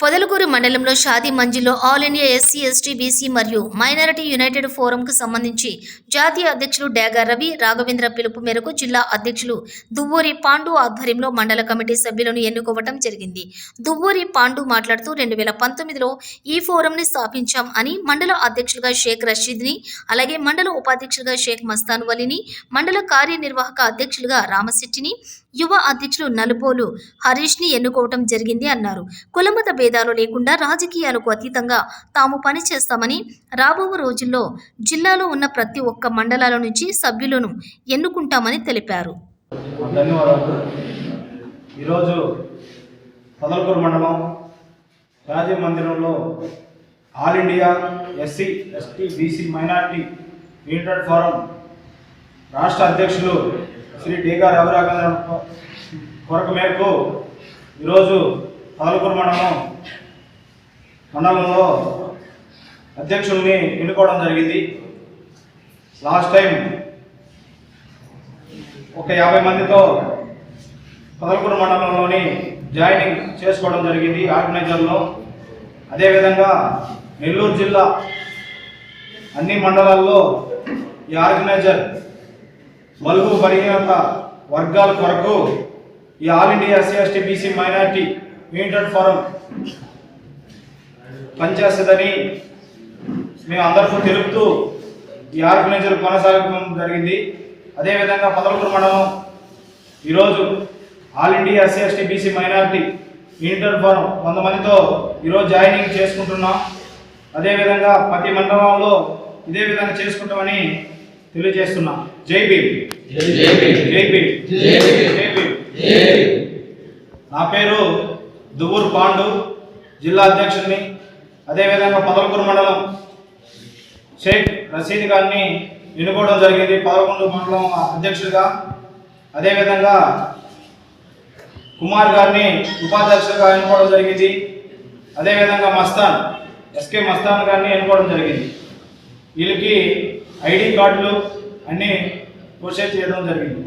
పొదలకూరు మండలంలో Shadi మంజిలో all India SC ST BC మరియు minority united ఫోరంకు సంబంధించి జాతీయ అధ్యక్షులు డేగా రవి రాఘవేంద్ర పిలుపు మేరకు జిల్లా అధ్యక్షులు దువ్వూరి పాండు ఆధ్వర్యంలో మండల కమిటీ సభ్యులను ఎన్నుకోవటం జరిగింది. దువ్వూరి పాండు మాట్లాడుతూ రెండు వేల పంతొమ్మిదిలో ఈ ఫోరంని స్థాపించాం అని మండల అధ్యక్షులుగా షేక్ రషీద్ని అలాగే మండల ఉపాధ్యక్షులుగా షేక్ మస్తాన్ వలిని మండల కార్యనిర్వాహక అధ్యక్షులుగా రామశెట్టిని యువ అధ్యక్షులు నలుపోలు హరీష్ని ఎన్నుకోవటం జరిగింది అన్నారు. కులమత భేదాలు లేకుండా రాజకీయాలకు అతీతంగా తాము పనిచేస్తామని రాబో రోజుల్లో జిల్లాలో ఉన్న ప్రతి ఒక్క మండలాల నుంచి సభ్యులను ఎన్నుకుంటామని తెలిపారు. ఈరోజు పదలకూరు మండలం రాజీవ్ మందిరంలో all India SC ST BC minority united forum రాష్ట్ర అధ్యక్షులు శ్రీ టీకా రవిరాఘవేంద్ర కొరకు మేరకు ఈరోజు పదలకూరు మండలం మండలంలో అధ్యక్షుల్ని ఎన్నుకోవడం జరిగింది. లాస్ట్ టైం ఒక యాభై మందితో పదలకూరు మండలంలోని జాయినింగ్ చేసుకోవడం జరిగింది ఆర్గనైజర్లో. అదేవిధంగా నెల్లూరు జిల్లా అన్ని మండలాల్లో ఈ ఆర్గనైజర్ బలుగు బలహీనత వర్గాల కొరకు ఈ all India SC ST BC minority united forum పనిచేస్తుందని మేము అందరికీ తెలుపుతూ ఈ ఆర్గనైజర్ కొనసాగడం జరిగింది. అదేవిధంగా పదలకూరు మండలం ఈరోజు all India SC ST BC minority united forum వంద మందితో ఈరోజు జాయినింగ్ చేసుకుంటున్నాం. అదేవిధంగా ప్రతి మండలంలో ఇదే విధంగా చేసుకుంటామని తెలియజేస్తున్నాం. జై భీమ్. జై భీమ్. జై భీమ్. నా పేరు దువ్వూరు పాండు జిల్లా అధ్యక్షుడిని. అదేవిధంగా పదలకూరు మండలం షేక్ రషీద్ గారిని ఎన్నుకోవడం జరిగింది. పదకొండు మండలం అధ్యక్షుడిగా. అదేవిధంగా కుమార్ గారిని ఉపాధ్యక్షుడిగా ఎన్నుకోవడం జరిగింది. అదేవిధంగా మస్తాన్ ఎస్కే మస్తాన్ గారిని ఎన్నుకోవడం జరిగింది. వీళ్ళకి ఐడి కార్డులు అన్నీ ప్రొసెస్ చేయడం జరిగింది.